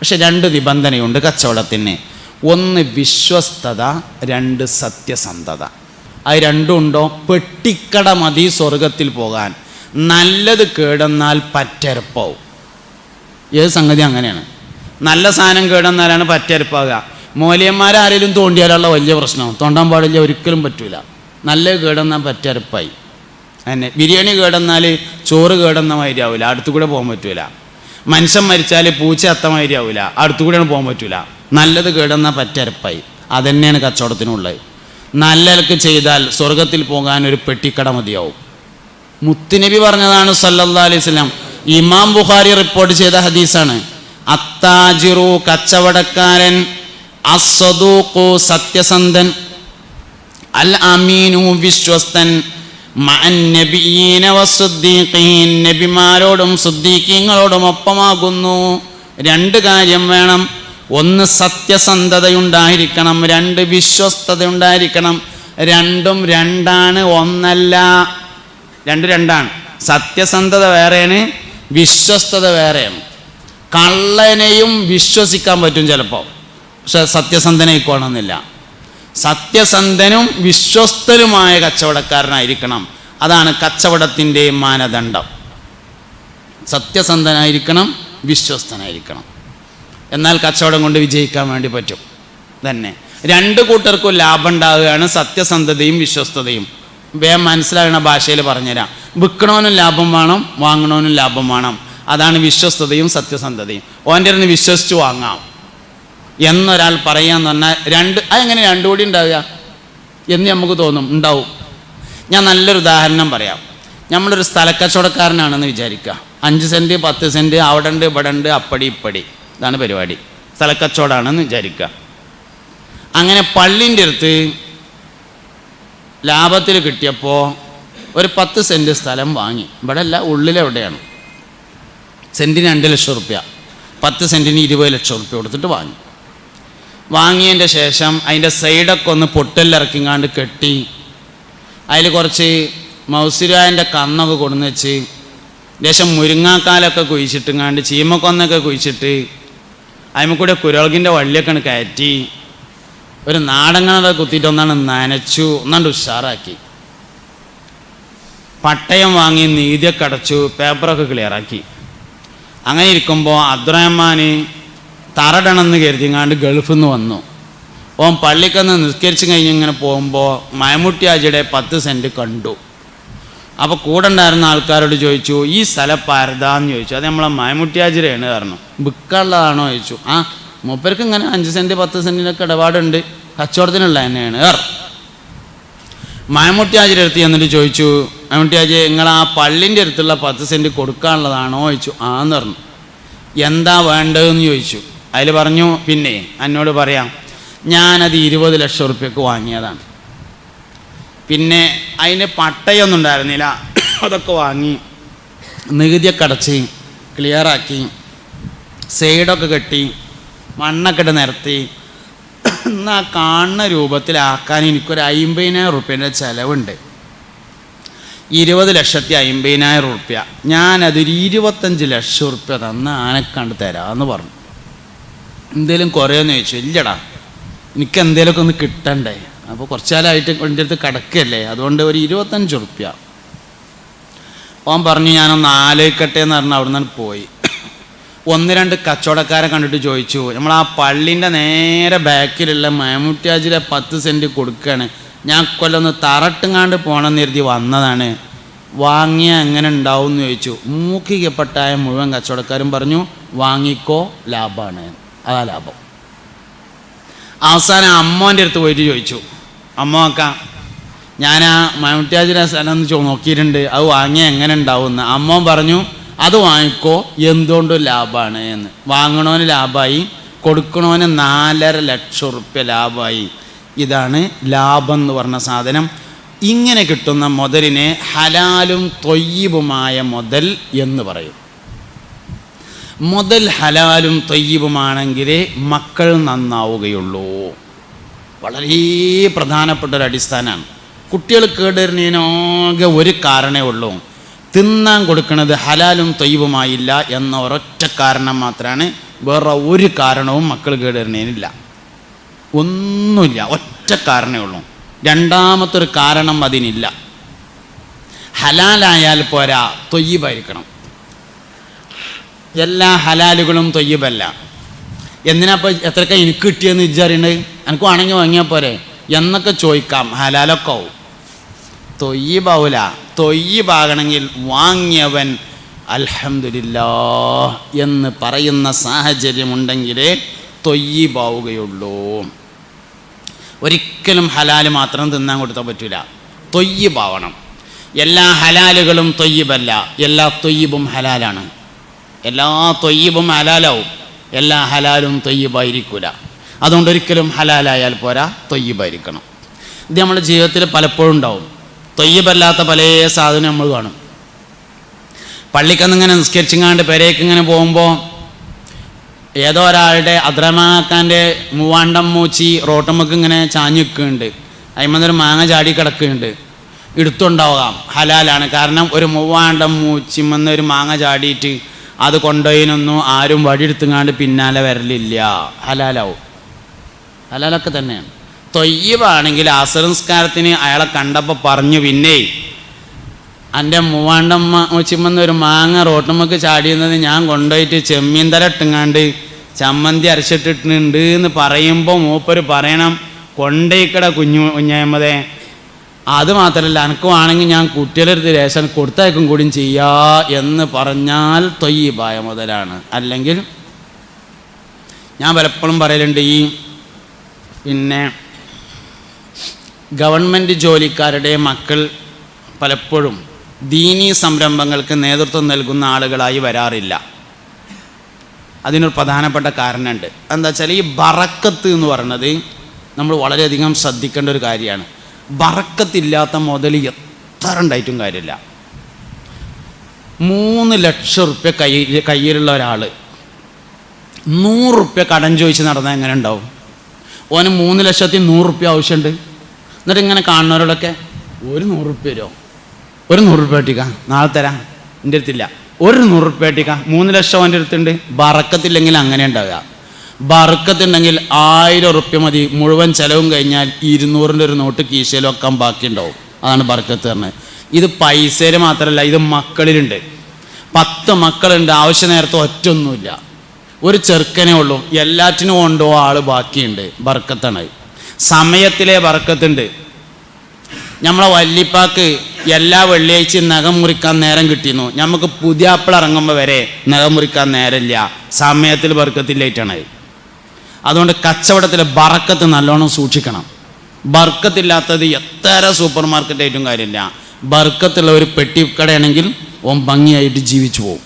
പക്ഷെ രണ്ട് നിബന്ധനയുണ്ട് കച്ചവടത്തിന്. ഒന്ന് വിശ്വസ്തത രണ്ട് സത്യസന്ധത. അത് രണ്ടും ഉണ്ടോ? പെട്ടിക്കട മതി സ്വർഗത്തിൽ പോകാൻ. നല്ലത് കേടെന്നാൽ പറ്റരപ്പാവും. ഏത് സംഗതി അങ്ങനെയാണ്? നല്ല സാധനം കേടെന്നാലാണ് പറ്റരപ്പാകുക. മൂല്യന്മാരാരെങ്കിലും തോണ്ടിയാലുള്ള വലിയ പ്രശ്നം തോണ്ടാൻ പാടില്ല ഒരിക്കലും പറ്റൂല. നല്ല കേടെന്നാൽ പറ്റരപ്പായി. തന്നെ ബിരിയാണി കേടെന്നാൽ ചോറ് കേടെന്ന മാതിരി ആവില്ല അടുത്തു കൂടെ പോകാൻ പറ്റൂല. മനുഷ്യൻ മരിച്ചാൽ പൂച്ച അത്തമാതിരി ആവില്ല അടുത്തു കൂടെയാണ് പോകാൻ പറ്റൂല. നല്ലത് കേടുന്ന പറ്റരപ്പായി. അതന്നെയാണ് കച്ചവടത്തിനുള്ളത്. നല്ലതൊക്കെ ചെയ്താൽ സ്വർഗത്തിൽ പോകാൻ ഒരു പെട്ടിക്കട മതിയാവും. മുത്തുനബി പറഞ്ഞതാണ് സല്ലല്ലാ അലൈഹി സ്വലാം ഇമാം ബുഖാരി റിപ്പോർട്ട് ചെയ്ത ഹദീസാണ്. അത്താജിറു കച്ചവടക്കാരൻ അസ്വദൂഖു സത്യസന്ധൻ അൽ അമീനു വിശ്വസ്തൻ നബിമാരോടും സുദ്ദീഖീങ്ങളോടും ഒപ്പമാകുന്നു. രണ്ട് കാര്യം വേണം. ഒന്ന് സത്യസന്ധതയുണ്ടായിരിക്കണം. രണ്ട് വിശ്വസ്തത ഉണ്ടായിരിക്കണം രണ്ടും രണ്ടാണ് ഒന്നല്ല. രണ്ട് രണ്ടാണ്. സത്യസന്ധത വേറെയാണ് വിശ്വസ്തത വേറെയാണ്. കള്ളനെയും വിശ്വസിക്കാൻ പറ്റും ചിലപ്പോൾ പക്ഷെ സത്യസന്ധനായിക്കോണമെന്നില്ല സത്യസന്ധനും വിശ്വസ്തരുമായ കച്ചവടക്കാരനായിരിക്കണം. അതാണ് കച്ചവടത്തിന്റെ മാനദണ്ഡം. സത്യസന്ധനായിരിക്കണം വിശ്വസ്തനായിരിക്കണം. എന്നാൽ കച്ചവടം കൊണ്ട് വിജയിക്കാൻ വേണ്ടി പറ്റും. തന്നെ. രണ്ട് കൂട്ടർക്കും ലാഭം ഉണ്ടാവുകയാണ് സത്യസന്ധതയും വിശ്വസ്തതയും. വേഗം മനസ്സിലാകുന്ന ഭാഷയിൽ പറഞ്ഞുതരാം. വിൽക്കണവനും ലാഭം വേണം വാങ്ങണവനും ലാഭം വേണം. അതാണ് വിശ്വസ്തതയും സത്യസന്ധതയും. ഓന്റെ അടുത്ത് വിശ്വസിച്ച് വാങ്ങാം. എന്നൊരാൾ പറയാന്ന് പറഞ്ഞാൽ രണ്ട് അതെങ്ങനെ രണ്ടു കൂടി ഉണ്ടാവുക? എന്ന് നമുക്ക് തോന്നും ഉണ്ടാവും. ഞാൻ നല്ലൊരു ഉദാഹരണം പറയാം. നമ്മളൊരു സ്ഥലക്കച്ചവടക്കാരനാണെന്ന് വിചാരിക്കുക. അഞ്ച് സെന്റ് പത്ത് സെന്റ് അവിടെ ഉണ്ട് ഇവിടെ ഉണ്ട് അപ്പടി ഇപ്പടി. ഇതാണ് പരിപാടി. സ്ഥലക്കച്ചവടമാണെന്ന് വിചാരിക്കുക. അങ്ങനെ പള്ളിന്റെ അടുത്ത് ലാഭത്തിൽ കിട്ടിയപ്പോൾ ഒരു പത്ത് സെന്റ് സ്ഥലം വാങ്ങി. ഇവിടെ അല്ല ഉള്ളിലെവിടെയാണ് സെന്റിന് രണ്ട് ലക്ഷം റുപ്യ. പത്ത് സെന്റിന് ഇരുപത് ലക്ഷം റുപ്യ കൊടുത്തിട്ട് വാങ്ങി. വാങ്ങിയതിന്റെ ശേഷം അതിന്റെ സൈഡൊക്കെ ഒന്ന് പൊട്ടലിറക്കിങ്ങാണ്ട് കെട്ടി. അതിൽ കുറച്ച് മൗസിരായന്റെ കന്നൊക്കെ കൊണ്ടു വെച്ച് ദേശം മുരിങ്ങാക്കാലൊക്കെ കുഴിച്ചിട്ടുങ്ങാണ്ട് ചീമക്കൊന്നൊക്കെ കുഴിച്ചിട്ട് അതിമ കൂടെ കുരളകിന്റെ വള്ളിയൊക്കെ കയറ്റി ഒരു നാടങ്ങളൊക്കെ കുത്തിയിട്ട് ഒന്നാണ് നനച്ചു ഒന്നാണ്ട് ഉഷാറാക്കി. പട്ടയം വാങ്ങി നീതിയൊക്കെ അടച്ചു പേപ്പറൊക്കെ ക്ലിയറാക്കി അങ്ങനെ ഇരിക്കുമ്പോൾ അബ്ദുറഹ്മാൻ തറടണമെന്ന് കരുതിങ്ങാണ്ട് ഗൾഫിൽ നിന്ന് വന്നു. ഓൻ പള്ളിക്കന്ന് നിസ്കരിച്ച് കഴിഞ്ഞ് ഇങ്ങനെ പോകുമ്പോൾ മയമുട്ടിയാജിയുടെ പത്ത് സെന്റ് കണ്ടു. അപ്പോൾ കൂടെ ഉണ്ടായിരുന്ന ആൾക്കാരോട് ചോദിച്ചു ഈ സ്ഥലം പാരതാന്ന് ചോദിച്ചു. അത് നമ്മളെ മയമുട്ടിയാജിരയാണ് കാരണം ബുക്കുള്ളതാണോ? ചോദിച്ചു. ആ മൂപ്പർക്ക് ഇങ്ങനെ അഞ്ച് സെന്റ് പത്ത് സെന്റിനൊക്കെ ഇടപാടുണ്ട്. കച്ചവടത്തിനുള്ള തന്നെയാണ്. ഏർ മയമുട്ടിയാജിയുടെ അടുത്ത് എന്നിട്ട് ചോദിച്ചു മയമുട്ടിയാജി നിങ്ങൾ ആ പള്ളിന്റെ അടുത്തുള്ള പത്ത് സെന്റ് കൊടുക്കാനുള്ളതാണോ? ചോദിച്ചു. ആന്ന് പറഞ്ഞു. എന്താ വേണ്ടതെന്ന്? ചോദിച്ചു. അതിൽ പറഞ്ഞു പിന്നെ എന്നോട് പറയാം ഞാനത് ഇരുപത് ലക്ഷം റുപ്യക്ക് വാങ്ങിയതാണ്. പിന്നെ അതിന് പട്ടയൊന്നും ഉണ്ടായിരുന്നില്ല. അതൊക്കെ വാങ്ങി നികുതിയൊക്കെ അടച്ച് ക്ലിയറാക്കി സൈഡൊക്കെ കെട്ടി മണ്ണൊക്കെ ഇട്ട് നിരത്തി. എന്നാൽ ആ കാണുന്ന രൂപത്തിലാക്കാൻ എനിക്കൊരു അമ്പതിനായിരം റുപ്യേന്റെ ചിലവുണ്ട്. ഇരുപത് ലക്ഷത്തി അമ്പതിനായിരം റുപ്യ ഞാനതൊരു ഇരുപത്തഞ്ച് ലക്ഷം റുപ്യ തന്ന് ആനക്കണ്ട് തരാമെന്ന് പറഞ്ഞു. എന്തേലും കുറേന്ന് ചോദിച്ചു ഇല്ലടാ എനിക്ക് എന്തേലൊക്കെ ഒന്ന് കിട്ടണ്ടേ? അപ്പോൾ കുറച്ചാലായിട്ട് എന്റെ അടുത്ത് കിടക്കല്ലേ അതുകൊണ്ട് ഒരു ഇരുപത്തഞ്ച് റുപ്യ ഓൻ പറഞ്ഞു ഞാനൊന്ന് ആലോചിക്കട്ടെ എന്ന് പറഞ്ഞ് അവിടെ നിന്ന് പോയി. ഒന്ന് രണ്ട് കച്ചവടക്കാരെ കണ്ടിട്ട് ചോദിച്ചു നമ്മൾ ആ പള്ളിന്റെ നേരെ ബാക്കിലുള്ള മമ്മൂട്ടിയാജിലെ പത്ത് സെന്റ് കൊടുക്കുകയാണ് ഞാൻ കൊല്ലൊന്ന് തറട്ടുങ്ങാണ്ട് പോകണമെന്ന് കരുതി വന്നതാണ്. വാങ്ങിയ എങ്ങനെ ഉണ്ടാവും എന്ന് ചോദിച്ചു. മൂക്കിക്കപ്പെട്ടായ മുഴുവൻ കച്ചവടക്കാരും പറഞ്ഞു വാങ്ങിക്കോ ലാഭമാണ് അതാ ലാഭം അവസാനം അമ്മോന്റെ അടുത്ത് പോയിട്ട് ചോദിച്ചു അമ്മ നോക്കാം ഞാൻ ആ മമ്മൂട്ടിയാജിനെ സ്ഥലം ഒന്ന് നോക്കിയിട്ടുണ്ട്. അത് വാങ്ങിയ എങ്ങനെ ഉണ്ടാവുമെന്ന്? അമ്മോൻ പറഞ്ഞു അത് വാങ്ങിക്കോ എന്തുകൊണ്ടും ലാഭമാണ് എന്ന്. വാങ്ങണവന് ലാഭമായി കൊടുക്കണവന് നാലര ലക്ഷം റുപ്യ ലാഭമായി ഇതാണ് ലാഭം എന്ന് പറഞ്ഞ സാധനം. ഇങ്ങനെ കിട്ടുന്ന മുതലിനെ ഹലാലും തൊയ്യബുമായ മുതൽ എന്ന് പറയും. മുതൽ ഹലാലും തൊയ്യബുമാണെങ്കിലേ മക്കൾ നന്നാവുകയുള്ളൂ. വളരെ പ്രധാനപ്പെട്ട ഒരു അടിസ്ഥാനമാണ് കുട്ടികൾ കേടുവരുന്നതിനാകെ ഒരു കാരണമേ ഉള്ളൂ. തിന്നാൻ കൊടുക്കുന്നത് ഹലാലും തൊയ്യവുമായില്ല എന്ന ഒരൊറ്റ കാരണം മാത്രമാണ് വേറെ ഒരു കാരണവും മക്കൾ കേടുവരുന്നതിനില്ല. ഒന്നുമില്ല ഒറ്റ കാരണമേ ഉള്ളൂ. രണ്ടാമത്തൊരു കാരണം അതിനില്ല ഹലാലായാൽ പോരാ തൊയ്യബായിരിക്കണം. എല്ലാ ഹലാലുകളും തൊയ്യബല്ല. എന്തിനാപ്പോൾ എത്രക്ക എനിക്ക് കിട്ടിയെന്ന് വിചാരിണ്ട് എനിക്ക് വേണമെങ്കിൽ വാങ്ങിയാൽ പോരെ. എന്നൊക്കെ ചോദിക്കാം. ഹലാലൊക്കെ ആവും. തൊയ്യബാവൂല. തൊയ്യബാകണമെങ്കിൽ വാങ്ങിയവൻ അൽഹമില്ലാ എന്ന് പറയുന്ന സാഹചര്യമുണ്ടെങ്കിലേ തൊയ്യബാവുകയുള്ളൂ. ഒരിക്കലും ഹലാൽ മാത്രം തിന്നാൻ കൊടുത്താൽ പറ്റില്ല തൊയ്യബാവണം. എല്ലാ ഹലാലുകളും തൊയ്യബല്ല. എല്ലാ തൊയ്യബും ഹലാലാണ്. എല്ലാ തൊയ്യബും ഹലാലാവും. എല്ലാ ഹലാലും തൊയ്യബായിരിക്കൂല. അതുകൊണ്ട് ഒരിക്കലും ഹലാലായാൽ പോരാ തൊയ്യബായിരിക്കണം. ഇത് നമ്മുടെ ജീവിതത്തിൽ പലപ്പോഴും ഉണ്ടാവും. തൊയ്യബല്ലാത്ത പല സാധനം നമ്മൾ കാണും. പള്ളിക്കന്നിങ്ങനെ നിസ്കരിച്ചിങ്ങാണ്ട് പെരേക്ക് ഇങ്ങനെ പോകുമ്പോൾ ഏതോ ഒരാളുടെ അദ്രമാക്കാന്റെ മൂവാണ്ടം മൂച്ചി റോട്ടമ്മക്ക് ഇങ്ങനെ ചാഞ്ഞു നിൽക്കുന്നുണ്ട്. അതിമന്നൊരു മാങ്ങ ചാടി കിടക്കുന്നുണ്ട്. എടുത്തുണ്ടാവാം ഹലാലാണ്. കാരണം ഒരു മൂവാണ്ടം മൂച്ചിമെന്നൊരു മാങ്ങ ചാടിയിട്ട് അത് കൊണ്ടുപോയിനൊന്നും ആരും വഴിയെടുത്തുങ്ങാണ്ട് പിന്നാലെ വരലില്ല. ഹലാലാവും. ഹലാലൊക്കെ തന്നെയാണ്. തൊയ്യവാണെങ്കിൽ അസംസ്കാരത്തിന് അയാളെ കണ്ടപ്പോൾ പറഞ്ഞു പിന്നെ എന്റെ മൂവാണ്ടമ്മ ചിമ്മന്ന ഒരു മാങ്ങ റോട്ടുമ്മക്ക് ചാടിയുന്നത് ഞാൻ കൊണ്ടുപോയിട്ട് ചെമ്മീൻ തല ഇട്ടുങ്ങാണ്ട് ചമ്മന്തി അരച്ചിട്ടിട്ടുണ്ട് എന്ന് പറയുമ്പോൾ മൂപ്പര് പറയണം കൊണ്ടേക്കട കുഞ്ഞു കുഞ്ഞമ്മതേ അത് മാത്രമല്ല എനിക്ക് വേണമെങ്കിൽ ഞാൻ കുട്ടികളെടുത്ത് രേഷൻ കൊടുത്തയക്കും കൂടിയും ചെയ്യാ എന്ന് പറഞ്ഞാൽ തൊയ്യബായ മുതലാണ്. അല്ലെങ്കിൽ ഞാൻ പലപ്പോഴും പറയലുണ്ട് ഈ പിന്നെ ഗവൺമെന്റ് ജോലിക്കാരുടെ മക്കൾ പലപ്പോഴും ദീനീ സംരംഭങ്ങൾക്ക് നേതൃത്വം നൽകുന്ന ആളുകളായി വരാറില്ല. അതിനൊരു പ്രധാനപ്പെട്ട കാരണമുണ്ട്. എന്താ വെച്ചാൽ ഈ ബറക്കത്ത് എന്ന് പറയുന്നത് നമ്മൾ വളരെയധികം ശ്രദ്ധിക്കേണ്ട ഒരു കാര്യമാണ്. ബറക്കത്തില്ലാത്ത മുതൽ എത്ര ഉണ്ടായിട്ടും കാര്യമില്ല. മൂന്ന് ലക്ഷം റുപ്യ കൈ കയ്യിലുള്ള ഒരാൾ നൂറ് റുപ്യ കടം ചോദിച്ച് നടന്നാൽ എങ്ങനെ ഉണ്ടാവും? ഓന് മൂന്ന് ലക്ഷത്തി നൂറ് റുപ്യ ആവശ്യമുണ്ട്. എന്നിട്ട് ഇങ്ങനെ കാണുന്നവരോടൊക്കെ ഒരു നൂറ് റുപ്യ തരുമോ? ഒരു നൂറ് റുപ്യ കിട്ടിക്ക നാളെ തരാം. എന്റെ അടുത്തില്ല. ഒരു നൂറ് റുപ്യ കിട്ടിക്ക മൂന്ന് ലക്ഷം അവന്റെ അടുത്തുണ്ട്. ബറക്കത്തില്ലെങ്കിൽ അങ്ങനെ ഉണ്ടാവുക. ബറക്കത്തുണ്ടെങ്കിൽ ആയിരം റുപ്യ മതി. മുഴുവൻ ചിലവും കഴിഞ്ഞാൽ ഇരുന്നൂറിന്റെ ഒരു നോട്ട് കീശയിൽ വെക്കാൻ ബാക്കി ഉണ്ടാവും അതാണ് ബർക്കത്ത് പറഞ്ഞത്. ഇത് പൈസയിൽ മാത്രമല്ല ഇത് മക്കളിലുണ്ട്. പത്ത് മക്കളുണ്ട് ആവശ്യ നേരത്തെ ഒറ്റൊന്നുമില്ല. ഒരു ചെറുക്കനേ ഉള്ളൂ എല്ലാറ്റിനും കൊണ്ടോ ആൾ ബാക്കിയുണ്ട് ബർക്കത്താണ്. സമയത്തിലെ ബർക്കത്തുണ്ട്. നമ്മളെ വല്ലിപ്പാക്ക് എല്ലാ വെള്ളിയാഴ്ചയും നഖം മുറിക്കാൻ നേരം കിട്ടിയിരുന്നു. നമുക്ക് പുതിയ ആപ്പിൾ ഇറങ്ങുമ്പോൾ വരെ നഖം മുറിക്കാൻ നേരമില്ല. സമയത്തിൽ ബർക്കത്തില്ലായിട്ടാണ്. അതുകൊണ്ട് കച്ചവടത്തിലെ ബറക്കത്ത് നല്ലോണം സൂക്ഷിക്കണം. ബർക്കത്തില്ലാത്തത് എത്ര സൂപ്പർ മാർക്കറ്റ് ആയിട്ടും കാര്യമില്ല. ബർക്കത്തുള്ള ഒരു പെട്ടിക്കടയാണെങ്കിൽ ഓം ഭംഗിയായിട്ട് ജീവിച്ചു പോകും.